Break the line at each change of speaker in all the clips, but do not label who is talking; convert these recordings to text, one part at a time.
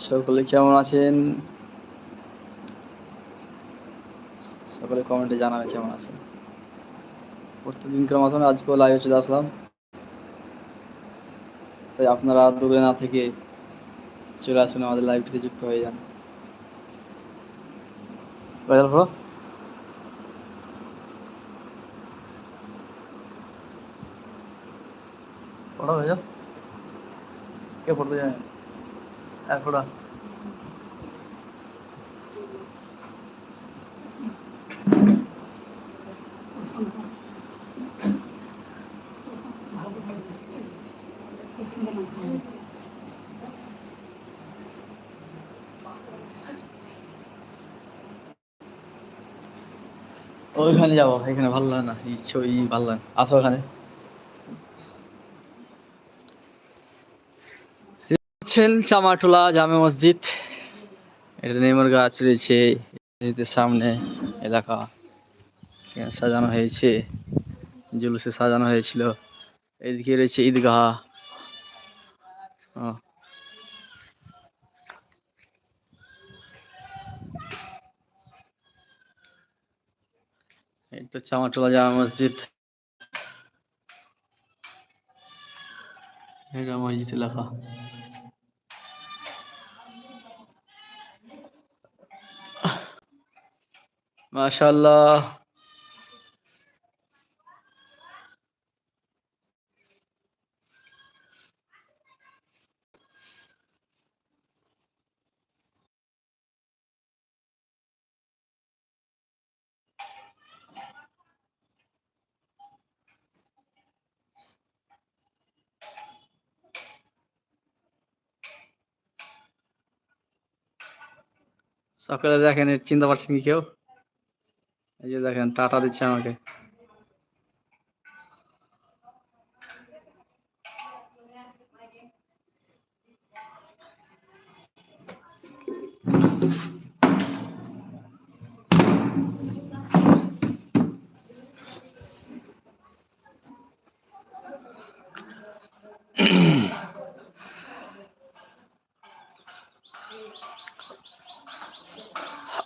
সকলে কেমন আছেন? সকলে কমেন্টে জানাবে কেমন আছেন? প্রতিদিনকার মতন আজকেও লাইভে চলে আসলাম। তাই আপনারা দূরে না থেকে চলে আসুন, আমাদের লাইভটিতে যুক্ত হয়ে যান। পড়া হয়ে কে পড়তে যায় হ্যাঁ ওইখানে যাব এখানে ভালো লাগে না এই ছবি ভালো লাগে। আসো ওখানে দেখছেন চামাটোলা জামে মসজিদ। এটা নেমর গাছ রয়েছে, মসজিদের সামনে এলাকা। সাজানো হয়েছে, জুলুসে সাজানো হয়েছিল। এদিকে রয়েছে ঈদগাহ। এটা চামাটোলা জামা মসজিদ। এটা মসজিদ এলাকা। মাশাআল্লাহ। সকালে দেখেন চিন্তা পারছেন কি কেউ? এই যে দেখেন টাটা দিচ্ছে আমাকে।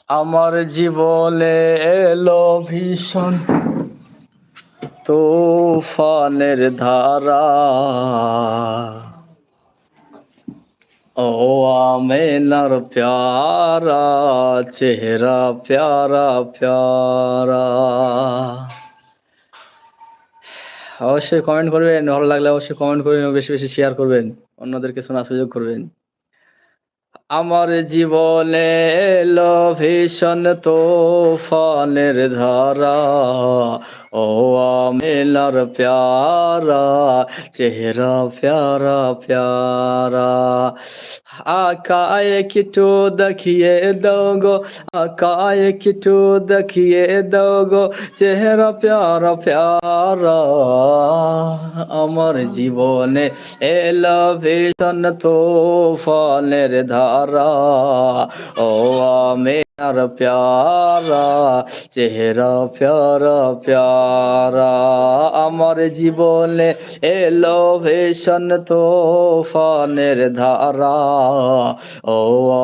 আমার জীবনে এলো ভীষণ তুফানের ধারা। ও আমেনার প্যারা, চেহারা প্যারা প্যারা। অবশ্যই কমেন্ট করবেন, ভালো লাগলে অবশ্যই কমেন্ট করবেন, বেশি বেশি শেয়ার করবেন, অন্যদেরকে শোনার সুযোগ করবেন। আমার জীবনে এলো ভীষণ ফলের ধারা। ও আমেলার প্যারা, চেহারা প্যারা প্যারা। আকায় কিটু দেখিয়ে দাও গো, আকায় কিটু দেখিয়ে দাও গো, চেহারা প্যারা প্যারা। আমার জীবনে এলো ভীষণ তোফানের ধারা। ও আমের প্যারা চেহারা প্যারা প্যারা আমার জীবনে এলো ভীষণ তোফানের ধারা ও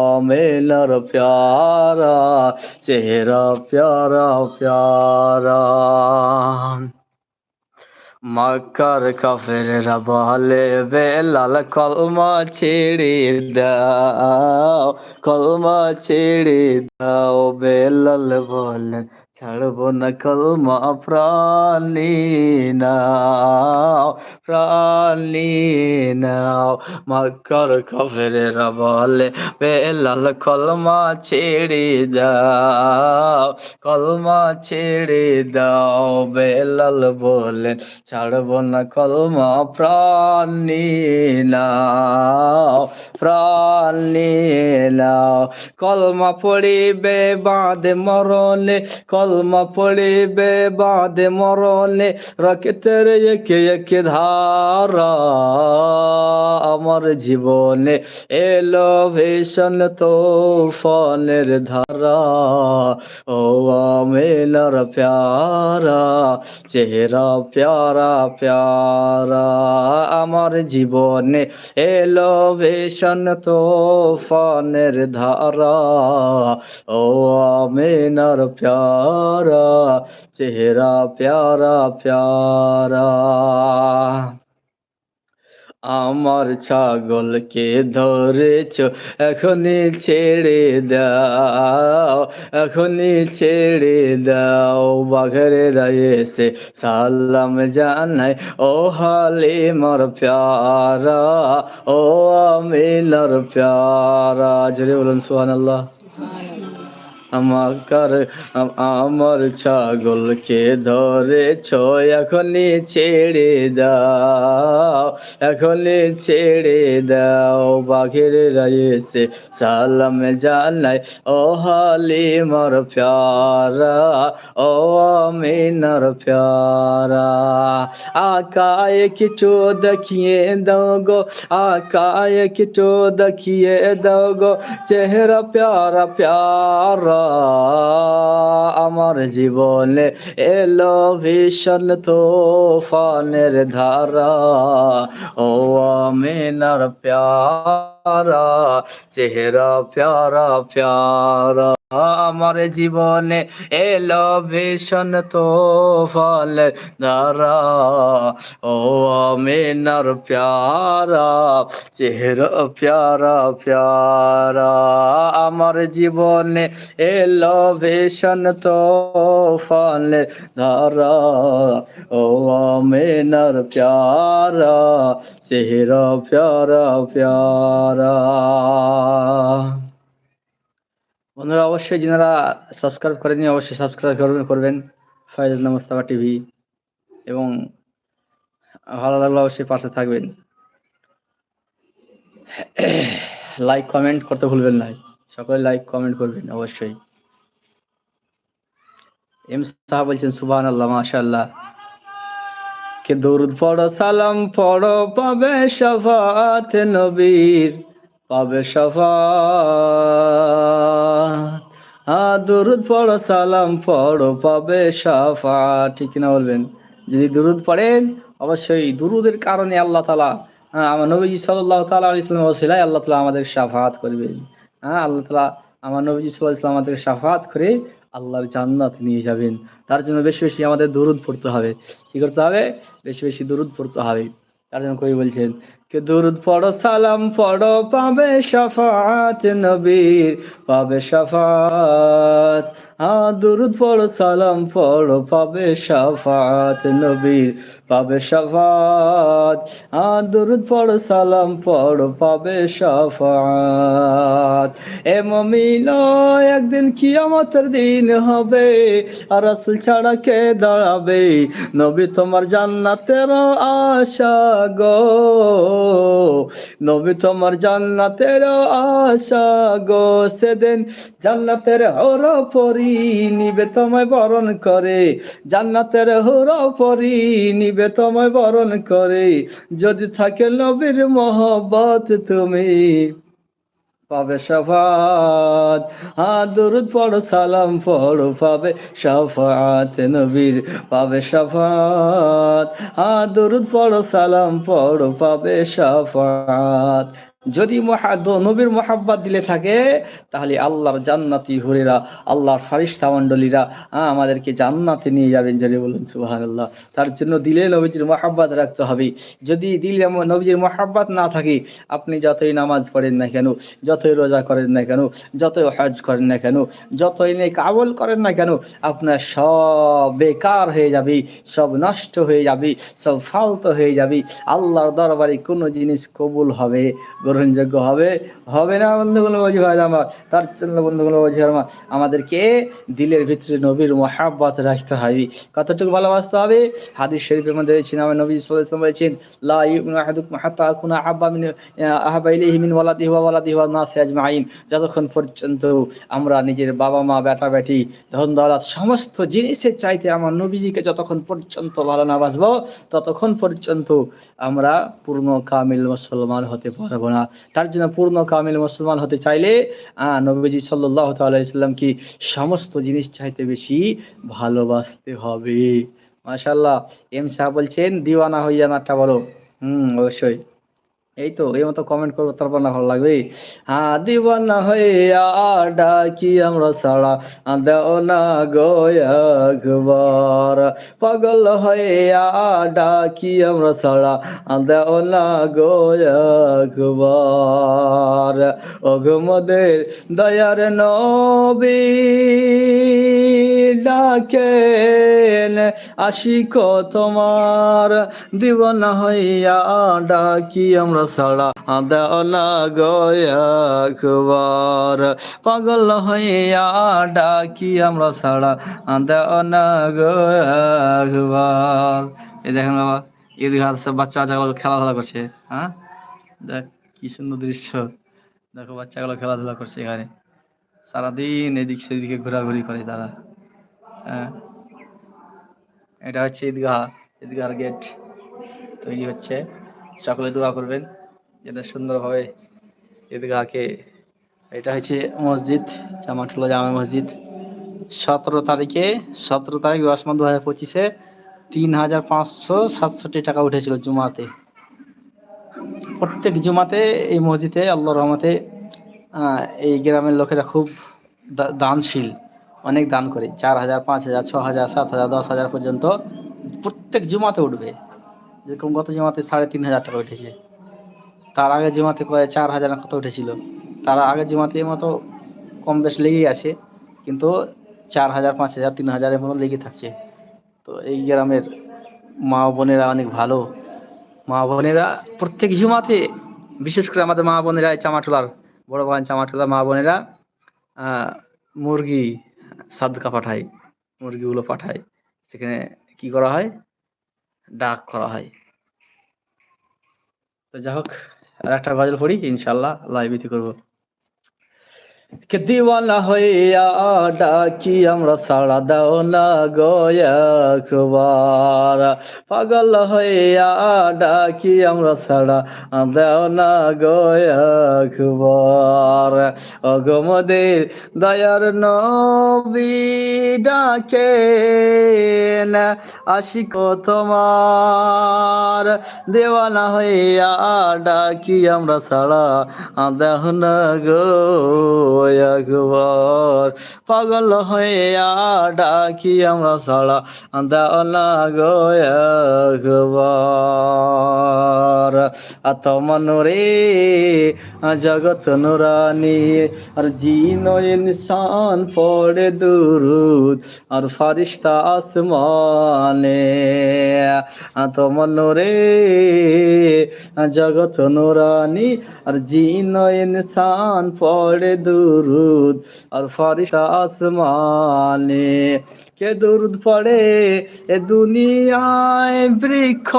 আমেলার প্যারা চেহারা প্যারা প্যারা মক্কার কাফেররা বলে বেলাল কলমা ছেড়ে দাও, কলমা ছেড়ে দাও, বেলাল বলেন ছাড়বো না কলমা প্রাণী না প্রাণী নাও, মক্কার কাফেররা বলে বেলাল কলমা ছেড়ে দাও, কলমা ছেড়ে দাও, বেলাল বলেন ছাড়বো না কলমা, প্রাণী নাও প্রাণী নাও কলমা পড়িবে বাঁধে মরণে কল কলমা পড়িবে বাদে মরণে, রক্তের একে একে ধারা আমার জীবনে এলো ভীষণ তোফানের ধারা। ও আমেলার প্যারা, চেহারা প্যারা প্যারা। আমার জীবনে এলো ভীষণ তোফানের ধারা। ও আমেনার প্যারা, চেহারা প্যারা প্যারা। আমার ছাগলকে ধরেছ, এখনই ছেড়ে দাও, এখনই ছেড়ে দাও। বাঘের এসে সালাম জানাই ও হালিমার প্যারা, ও আমিলার প্যারা। জোরে বলুন সুহান আল্লাহ আমাকার আম- আমার ছাগলকে ধরেছ, এখনই ছেড়ে দাও, এখনই ছেড়ে দাও। বাঘের এসে সালাম জানাই ও হালিমার প্যারা, ও আমিনার প্যারা, আকায় কিছু দেখিয়ে দাও গো, আকায় কিছু দেখিয়ে দাও গো, চেহারা প্যারা প্যারা আমার জীবনে এলো ভীষণ তোফানের ধারা। ও আমিনার প্যারা চেহারা প্যারা প্যারা। আমার জীবনে এলো ভীষণ তোফানের ধারা ও আমিনার প্যারা, চেহারা প্যারা প্যারা। আমার জীবনে এলো ভীষণ তোফানের ধারা ও আমিনার প্যারা চেহারা প্যারা প্যারা। বন্ধুরা, অবশ্যই যারা সাবস্ক্রাইব করেনি অবশ্যই সাবস্ক্রাইব করবেন করবেন। ফয়জুল মুস্তাফা টিভি। এবং ভালো লাগলে অবশ্যই পাশে থাকবেন। লাইক কমেন্ট করতে ভুলবেন না। সকলে লাইক কমেন্ট করবেন, অবশ্যই। এম সাহা বলছেন সুবহান আল্লাহ মাশাআল্লাহ। কে দরুদ পড়ো, সালাম পড়ো, পাবে শাফাত নবীর, পাবে হ্যাঁ দরুদ পড়ো, সালাম পড়ো, পাবে শাফাত ঠিক না বলবেন? যদি দুরুদ পড়েন অবশ্যই দুরুদের কারণে আল্লাহ তালা আমার নবীজি সাল্লাহ তালা ইসলাম ওসিলাই আল্লাহ তালা আমাদের সাফাত করবেন। হ্যাঁ আল্লাহ তালা আমার নবীজি সাল্লাহ ইসলাম আমাদের সাফাত করে আল্লাহর জান্নাত নিয়ে যাবেন। তার জন্য বেশি বেশি আমাদের দরুদ পড়তে হবে। কি করতে হবে? বেশি বেশি দরুদ পড়তে হবে। তার জন্য কবি বলছেন, কে দুরুদ পড়ো, সালাম পড়ো, পাবে সাফাত নবীর, পাবে হ্যাঁ দরুদ পড়ো, সালাম পড়ো, পাবে সাফাত নবীর পাবে সাফাত। দরুদ পড়ো, সালাম পড়ো, পাবে শাফাত এ মমিন, একদিন কিয়ামতের দিন হবে, আর রাসূল ছাড়া কে দাঁড়াবে? নবী তোমার জান্নাতের আশা গো। নবী তোমার জান্নাতের আশা গো। সেদিন জান্নাতের হর পরি নিবে তোমায় বরণ করে। জান্নাতের হর পরি নিবে তোমায় বরণ করে। যদি থাকে নবীর মহব্বত তুমি, পাবে সাফাত। হ্যাঁ দরুদ পড়ো, সালাম পড়ো, পাবে সাফাত। নবীর পাবে সাফাত। হ্যাঁ দরুদ পড়ো, সালাম পড়ো, পাবে সাফাত। যদি নবীর মোহাব্বত দিলে থাকে, তাহলে আল্লাহর জান্নাতি হুরেরা, আল্লাহর ফারিস্তা মণ্ডলীরা আমাদেরকে জান্নাতে নিয়ে যাবেন যদি বলুন আল্লাহ তার জন্য দিলে নবীজির মোহাব্বত রাখতে হবে। যদি দিলে নবীজির মোহাব্বত না থাকে, আপনি যতই নামাজ পড়েন না কেন, যতই রোজা করেন না কেন, যতই হজ করেন না কেন, যতই নেই কাবল করেন না কেন, আপনার সব বেকার হয়ে যাবে, সব নষ্ট হয়ে যাবে, সব ফালতু হয়ে যাবে। আল্লাহর দরবারে কোনো জিনিস কবুল হবে গ্রহণযোগ্য হবে হবে না বন্ধুগুলো বলছি ভাই আমার, তার জন্য বন্ধুগুলো বলছি আমার, আমাদেরকে দিলের ভিতরে নবীর মহাব্বত রাখতে হবে। কতটুকু ভালোবাসতে হবে? হাদিস শরীফের মধ্যে রয়েছে আমার নবী সাল্লাল্লাহু বলেছেন মিন যতক্ষণ পর্যন্ত আমরা নিজের বাবা মা বেটা বেটি ধন দৌলত সমস্ত জিনিসের চাইতে আমার নবীজিকে যতক্ষণ পর্যন্ত ভালো না বাসবো, ততক্ষণ পর্যন্ত আমরা পূর্ণ কামিল মুসলমান হতে পারব না। তার জন্য পূর্ণ কামিল মুসলমান হতে চাইলে নবীজি সাল্লাহ তাল্লাম কি সমস্ত জিনিস চাইতে বেশি ভালোবাসতে হবে। মাশাল্লাহ এম শাহ বলছেন, দিওয়ানা হইয়া নাটটা বলো। হুম, অবশ্যই। এই তো এই মতো কমেন্ট করব, তারপর না ভালো লাগবে। হ্যাঁ দিওয়ানা হইয়া ডাকি আমরা সারা, দেও না গো একবার। পাগল হইয়া ডাকি আমরা সারা, দেও না গো একবার। অগমদের দয়ার নবী, ডাকেন আশিক তোমার। দিওয়ানা হইয়া ডাকি আমরা সারা দেও না পাগল হইয়া ডাকি আমরা সারা দেও না এই দেখেন বাবা ঈদগাহ সব বাচ্চা বাচ্চাগুলো খেলাধুলা করছে হ্যাঁ? দেখ কি সুন্দর দৃশ্য। দেখো বাচ্চাগুলো খেলাধুলা করছে এখানে। সারাদিন এদিক সেদিকে ঘোরাঘুরি করে তারা হ্যাঁ? এটা হচ্ছে ঈদগাহ ঈদগাহর গেট। তৈরি হচ্ছে। সকলে দোয়া করবেন। যেটা সুন্দরভাবে ঈদগাহকে, এটা হচ্ছে মসজিদ জামাটুল্লাহ জামা মসজিদ। সতেরো তারিখে, সতেরো তারিখ দশ মাস দু হাজার পঁচিশে তিন হাজার পাঁচশো সাতষট্টি টাকা উঠেছিল জুমাতে। প্রত্যেক জুমাতে এই মসজিদে আল্লাহ রহমতে এই গ্রামের লোকেরা খুব দানশীল, অনেক দান করে। চার হাজার পাঁচ হাজার ছ হাজার সাত হাজার দশ হাজার পর্যন্ত প্রত্যেক জুমাতে উঠবে। যেরকম গত জুমাতে সাড়ে তিন হাজার টাকা উঠেছে। তার আগে জমাতে প্রায় চার হাজার কত উঠেছিল। তার আগের জমাতে মতো কম বেশ লেগেই আছে, কিন্তু চার হাজার, পাঁচ হাজার, তিন হাজারের মতো লেগে থাকছে। তো এই গ্রামের মা বোনেরা অনেক ভালো। মা বোনেরা প্রত্যেক জুমাতে, বিশেষ করে আমাদের মা বোনেরা চামাটোলার, বড় বাগান চামাটোলার মা বোনেরা মুরগি সাদকা পাঠায়, মুরগিগুলো পাঠায়। সেখানে কি করা হয়? ডাক করা হয়। তো যাই হোক আর একটা গজল পড়ি ইনশাল্লাহ আল্লাহ করব। কে দিওয়ানা হইয়া ডাকি আমরা সাড়া দাও না গয়াকবার পাগল হইয়া ডাকি আমরা সাড়া দাও না গয়াকবার অগমদের দয়ার নবী ডাকে আশিক তোমার। দেওয়ানা হইয়া ডাকি আমরা সাড়া দেহ না গো একবার। পাগল হইয়া ডাকি আমরা সাড়া দেও না গো একবার। আতমন রে জগত নুরানি, আর জিন ইনসান পড়ে দুরুদ, আর ফারিস্তা আসমানে। আতমন রে জগত নুরানি, আর জিন ইনসান পড়ে দুরুদ আর ফারিশা আসমানে। কে দুরুদ পড়ে? এ দুনিয়ায় বৃক্ষ,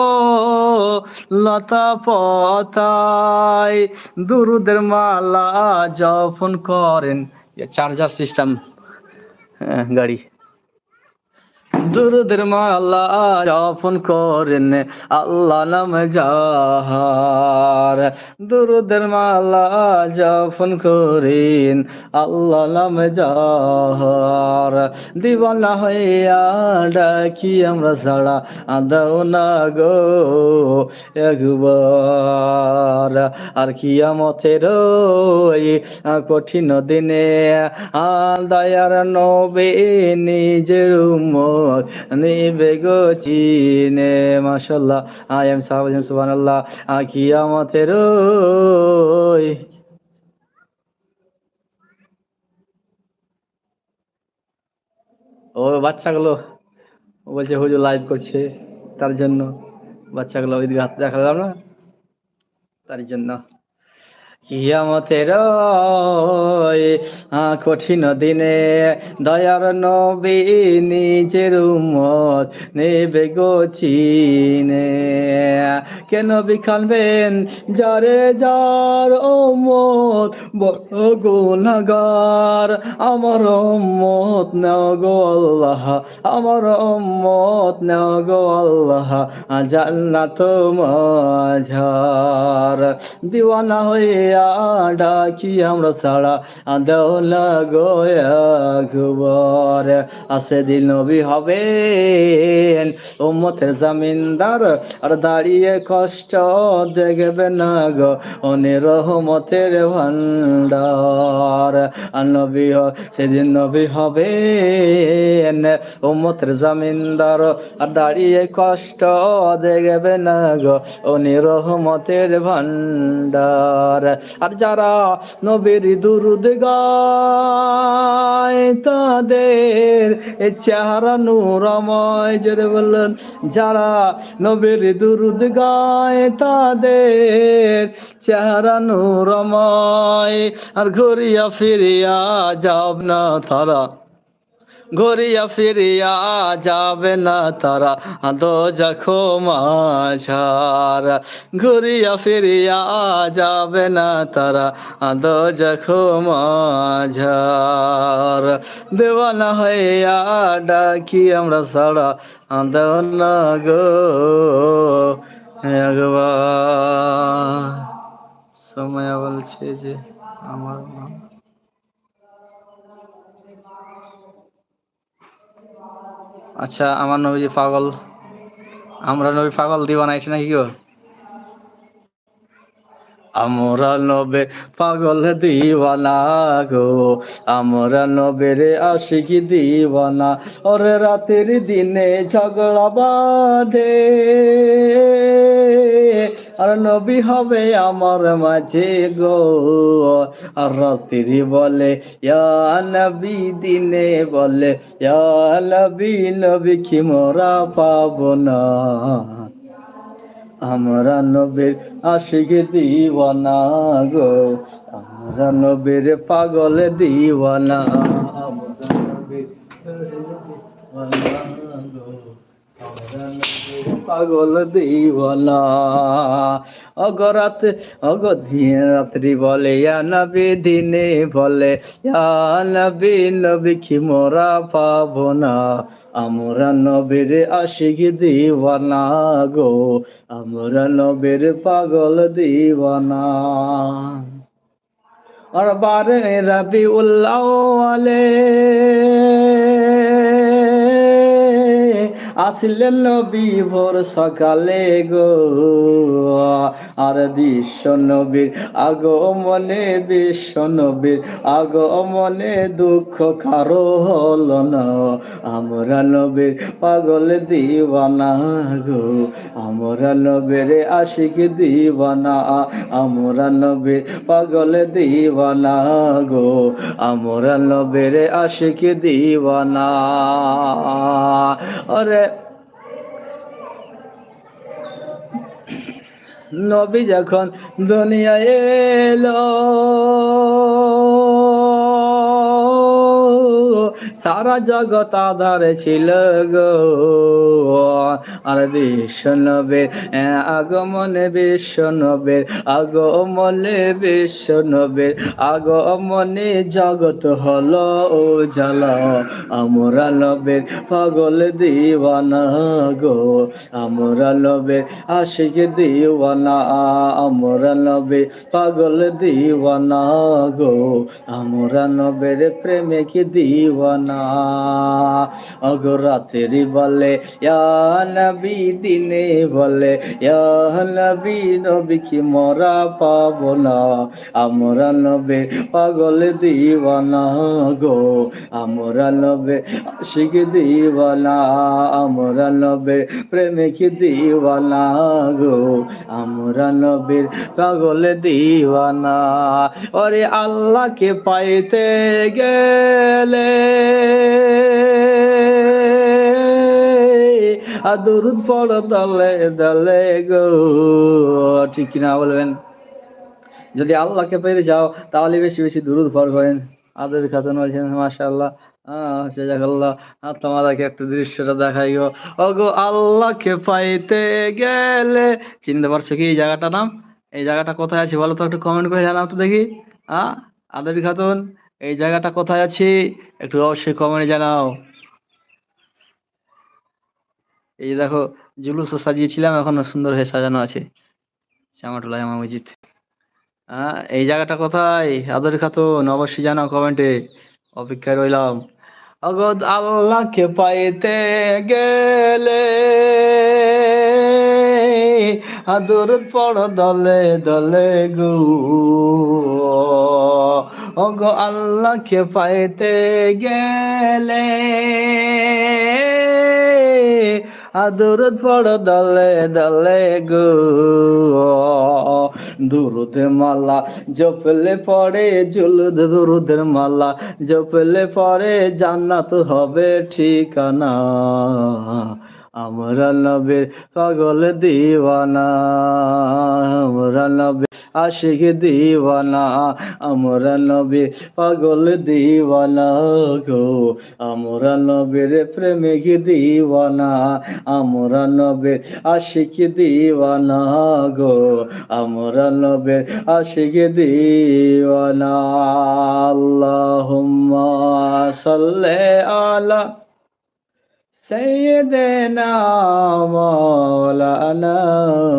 লতা পতায়। দুরুদের মালা যপন করেন। চার্জার সিস্টেম গাড়ি। দুরুদের মালা জপন করেন আল্লাহ নাম যাহার। দুরুদের মালা জপন করেন আল্লাহ নাম যাহার। দিওয়ানা হইয়া ডাকি আমরা সাড়া দাও না গো একবার। আর কিয়ামতের কঠিন দিনে আ দয়ার নবে নিজের নিবে গো চিনে মাশাল্লাহ আই এম সুবহানাল্লাহ। কিয়ামতের ওই ও বাচ্চাগুলো বলছে, হুজুর লাইভ করছে তার জন্য। বাচ্চাগুলো ওইদিকে হাত দেখালাম না? তার জন্য। কিয়ামতের কঠিন দিনে দয়ার নবী নিজের উম্মত নেবে গো চিনে। কেন বিখানবেন? যারে যার উম্মত বড় গুনাগার আমার উম্মত নাও গো আল্লাহ, আমার উম্মত নাও গো আল্লাহ জান্নাত মাঝার দিওয়ানা হইয়া ডাকি আমরা সারা দাও না গো একবার? আসে দিন নবী হবেন, উম্মতের জামিনদার আর দাঁড়িয়ে কষ্ট দেখবে না গো অনে রহমতের ভান্ডার আর নবী সেদিন নবী হবেন, উম্মতের জামিনদার আর দাঁড়িয়ে কষ্ট দেখবে না গো অনে রহমতের ভান্ডার আর যারা নবীর দুরুদ গায়, তাদের চেহারা নূরময় জোরে বললেন। যারা নবীর দুরুদ গায়, তাদের চেহারা নূরময় আর ঘুরিয়া ফিরিয়া যাব না তারা। ঘুরিয়া ফিরিয়া যাবে না তারা দো যখো মাঝার। ঘুরিয়া ফিরিয়া যাবে না তারা দো যখো মাঝার। দেওয়ানা হইয়া ডাকি আমরা সারা দেওয়ানা গো একবার সময় বলছে যে আমার আচ্ছা আমার নবী পাগল। আমরা নবী পাগল দিবা নাইছে নাকি গো? আমরা নবে পাগল দিওয়ানা গো। আমরা নবের আশিকি দিওয়ানা। ওরে রাতের দিনে ঝগড়া বাঁধে। আর নবী হবে আমার মাঝে গো। আর রাত্রি বলে নবী দিনে বলে নবী নবী কি মোরা পাবো না। আমরা নবীর আশিক দিওয়ানা গো। আমরা নবীর পাগল দিওয়ানা পাগল দিওয়ানা। অগরাত অগধিন রাত্রি বলে নবী দিনে বলে নবী নবী কি মোরা পাবো না। আমরা নবের আশিক দিওয়ানা গো আমরা নবের পাগল দিওয়ানা। আর বারে রবি উল্লাওয়ালে আসলেন নবী ভোর সকালে গো। আর বিশ্ব নবীর আগমনে, বিশ্ব নবীর আগমনে দুঃখ কারও হলো না। আমরা নবীর পাগল দিওয়ানা গো। আমরা নবীর আশিক দিওয়ানা, আমরা নবীর পাগল দিওয়ানা গো। আমরা নবীর আশিক দিওয়ানা। আরে নবী যখন দুনিয়া এলো। সারা জগৎ আধারে ছিল গো। আর বিশ্ব নবের আগমনে বিশ্ব নবের, আগমনে বিশ্ব নবের, আগমনে জগৎ হলো ও জ্বালা আমরা নবের পাগল দিওয়ানা গো। আমরা নবের আশিক দিওয়ানা, আমরা নবে পাগল দিওয়ানা গো। আমরা নবের প্রেমিক দিওয়ানা অগরাতেরি বলে নবী দিনে বলে নবী নবী কি মরা পাবো না। আমরা নবে পাগল দিওয়ানা গো, আমরা নবে আশিক দিওয়ানা, আমরা নবে প্রেমিক দিওয়ানা গো, আমরা নবীর পাগল দিওয়ানা। ওরে আল্লাহকে পাইতে গেলে আদরুদ পড় দলে দলে গো। ঠিক কিনা বলবেন? যদি আল্লাহকে পেরে যাও, তাহলে বেশি বেশি দুরুদ ভর করেন। আদর খাতুন বলছেন জাজাকাল্লাহ। আর তোমাদেরকে একটু দৃশ্যটা দেখাই গো। ওগো, আল্লাহকে পাইতে গেলে চিনতে পারছ কি এই জায়গাটা নাম? এই জায়গাটা কোথায় আছে বলো তো, একটু কমেন্ট করে জানাও তো দেখি। হ্যাঁ আদর খাতুন। এই জায়গাটা কোথায় আছে? একটু অবশ্যই কমেন্টে জানাও। এই যে দেখো, জুলুসও সাজিয়েছিলাম, এখনও সুন্দর হয়ে সাজানো আছে। শ্যামাটোলা জামা মসজিদ। হ্যাঁ এই জায়গাটা কোথায়? আদর খাতুন, অবশ্যই জানাও কমেন্টে অপেক্ষায় রইলাম। অগদ আল্লাহকে পাইতে গেলে আদর পড় দলে দলে গু অগো আল্লাহকে পাইতে গেলে আদরত পড় দলে দলে গো দুরুদ মালা জপলে পড়ে জুলুদ দুরুদের মালা জপলে পড়ে জান্নাত হবে ঠিকানা আমরা নবের পাগল দিওয়ানা, আমরা নবে আশিক দিওয়ানা, আমরা নবে পাগল দিওয়ানা গো, আমরা নবের প্রেমিক দিওয়ানা, আমরা নবের আশিক দিওয়ানা গো, আমরা নবের আশিক দিওয়ানা। আল্লাহুম্মা সাল্লি আলা سيدنا مولانا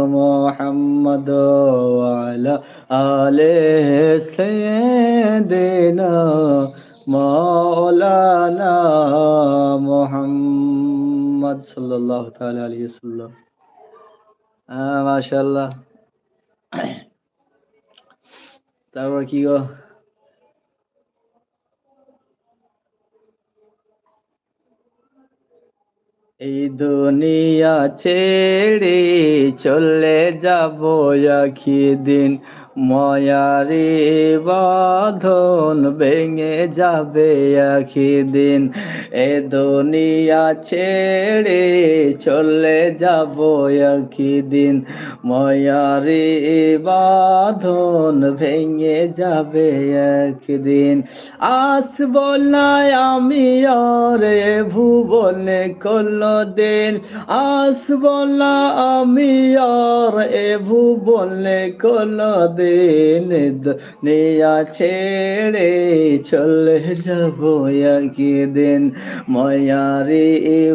محمد وعلى آل سيدنا مولانا محمد صلى الله تعالى عليه وسلم آه ما شاء الله তারপর কি গো এই দুনিয়া ছেড়ে চলে যাব দিন। ময়ারে বাঁধন ভেঙে যাবে আখি দিন এ দুনিয়া ছেড়ে চলে যাব দিন ময়ারে বাঁধন ভেঙে যাবে একদিন। আসব না আমি আর ভুবনে কোনো দিন আসব না আমি আর এ ভুবনে কোনো দিন দুনিয়া ছেড়ে চলে যাব একদিন। ময়ারে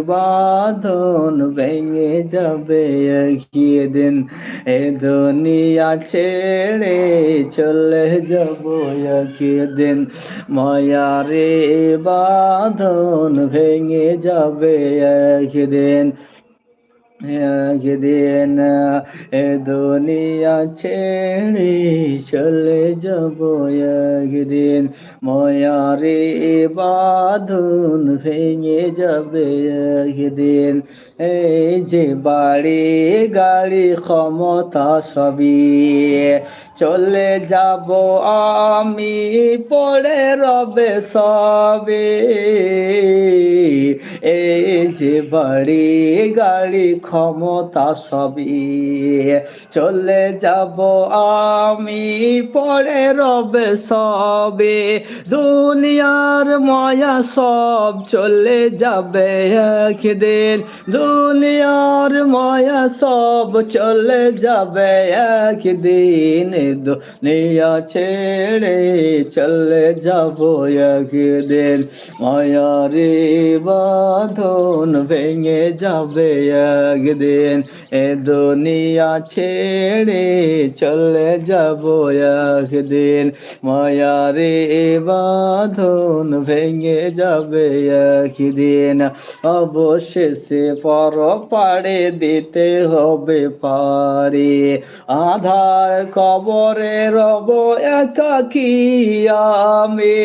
বাঁধন ভেঙে যাবে একদিন। এ দুনিয়া ছেড়ে চলে যাব একদিন। ময়ারে বাঁধন ভেঙে যাবে একদিন। একদিন এ দুনিয়া ছেড়ে চলে যাব একদিন ময়ারে বাঁধন ভেঙে যাবে একদিন এই যে বাড়ি গাড়ি ক্ষমতা সবই চলে যাব আমি পড়ে রবে সবে এই যে বাড়ি গাড়ি ক্ষমতা সবই। চলে যাব আমি পরে রবে সবে। দুনিয়ার মায়া সব চলে যাবে একদিন। দুনিয়ার মায়া সব চলে যাবে একদিন। দুনিয়া ছেড়ে চলে যাব একদিন। মায়ারে বাঁধন ভেঙে যাবে একদিন এ দুনিয়া ছেড়ে চলে যাব একদিন। মায়ারে বাঁধন ভেঙে যাবে একদিন। অবশেষে পর পাড়ে দিতে হবে পারে। আধার কবরে রব একাকি আমি।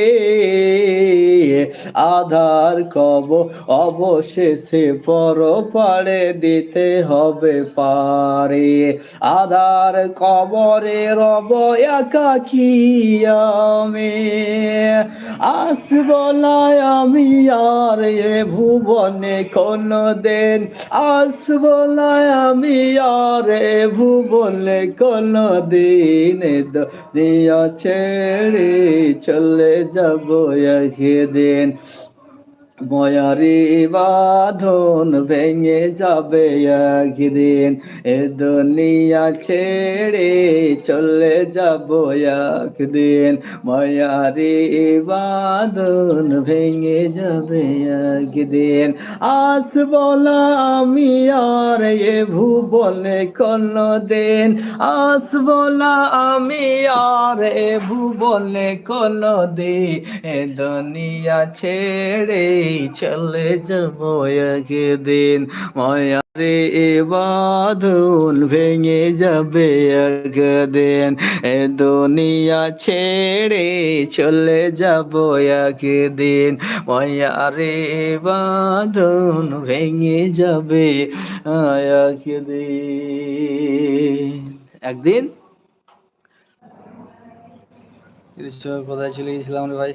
আধার কব অবশেষে পর পাড়ে দিতে হবে পারে। আধার কবরে রব একাকি আমি? আসব না আমি আর এ ভুবনে কোনো দিন আসব না আমি আর এ ভুবনে কোনো দিন দিয়া ছেড়ে চলে যাব একদিন। ময়ারি বাঁধন ভেঙে যাবে একদিন। এ দুনিয়া ছেড়ে চলে যাব একদিন। ময়ারি বাঁধন ভেঙে যাবে একদিন। আসব না আমি আর এ ভুবনে কোনো দিন আসব না আমি আর এ ভুবনে কোনো দিন এ দুনিয়া ছেড়ে চলে যাব একদিন। মায়ারে এ বাঁধন ভেঙে যাবে একদিন। এ দুনিয়া ছেড়ে চলে যাব একদিন। মায়ারে এ বাঁধন ভেঙে যাবে একদিন। একদিন? কোথায় চলে গেছিলাম রে ভাই?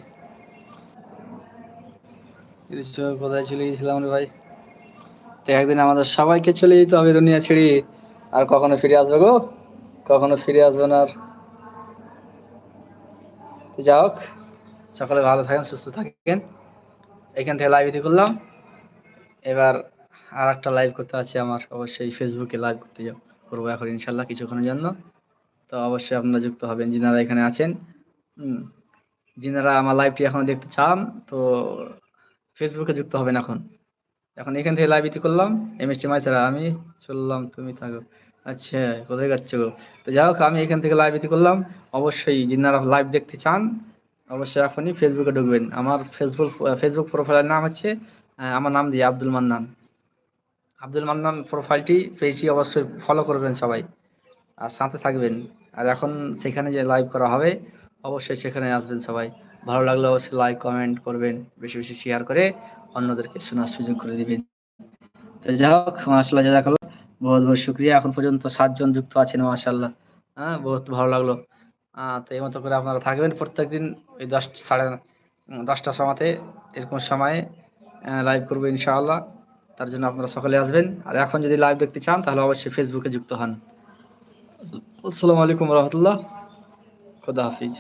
কোথায় চলে গেছিলাম রে ভাই? তো একদিন আমাদের সবাইকে চলে যেতে হবে দুনিয়া ছেড়ে। আর কখনো ফিরে আসবে গো? কখনো ফিরে আসবে না আর। যা হোক, সকালে ভালো থাকেন, সুস্থ থাকেন। এখান থেকে লাইভ করলাম। এবার আর একটা লাইভ করতে আছে আমার। অবশ্যই ফেসবুকে লাইভ করতে যাও করব এখন ইনশাল্লাহ কিছুক্ষণের জন্য। তো অবশ্যই আপনারা যুক্ত হবেন। যিনারা এখানে আছেন যিনারা আমার লাইভটি এখন দেখতে চান, তো ফেসবুকে যুক্ত হবেন এখন। এখন এখান থেকে লাইভ ইতি করলাম। এম এস টি মাইসারা আমি চললাম, তুমি থাকো। আচ্ছা কোথায় যাচ্ছ গো? তো যাই হোক, আমি এখান থেকে লাইভ ইতি করলাম। অবশ্যই যিনারা লাইভ দেখতে চান, অবশ্যই এখনই ফেসবুকে ঢুকবেন। আমার ফেসবুক ফেসবুক প্রোফাইলের নাম হচ্ছে আমার নাম দিয়ে আব্দুল মান্নান। আব্দুল মান্নান প্রোফাইলটি পেজটি অবশ্যই ফলো করবেন সবাই। আর সাথে থাকবেন। আর এখন সেখানে যে লাইভ করা হবে, অবশ্যই সেখানে আসবেন সবাই। ভালো লাগলে অবশ্যই লাইক কমেন্ট করবেন, বেশি বেশি শেয়ার করে অন্যদেরকে শোনার সুযোগ করে দিবেন। তো যাই হোক মাসাল্লাহ জাজাকাল্লাহ, বহুত বহুত শুক্রিয়া। এখন পর্যন্ত সাতজন যুক্ত আছেন মাসাল্লাহ হ্যাঁ বহুত ভালো লাগল। তো এই মতো করে আপনারা থাকবেন। প্রত্যেকদিন ওই দশ, সাড়ে দশটার সময়তে এরকম সময়ে লাইভ করব ইনশাআল্লাহ। তার জন্য আপনারা সকালে আসবেন। আর এখন যদি লাইভ দেখতে চান, তাহলে অবশ্যই ফেসবুকে যুক্ত হন। আসসালামু আলাইকুম রহমতুল্লাহ। খুদা হাফিজ।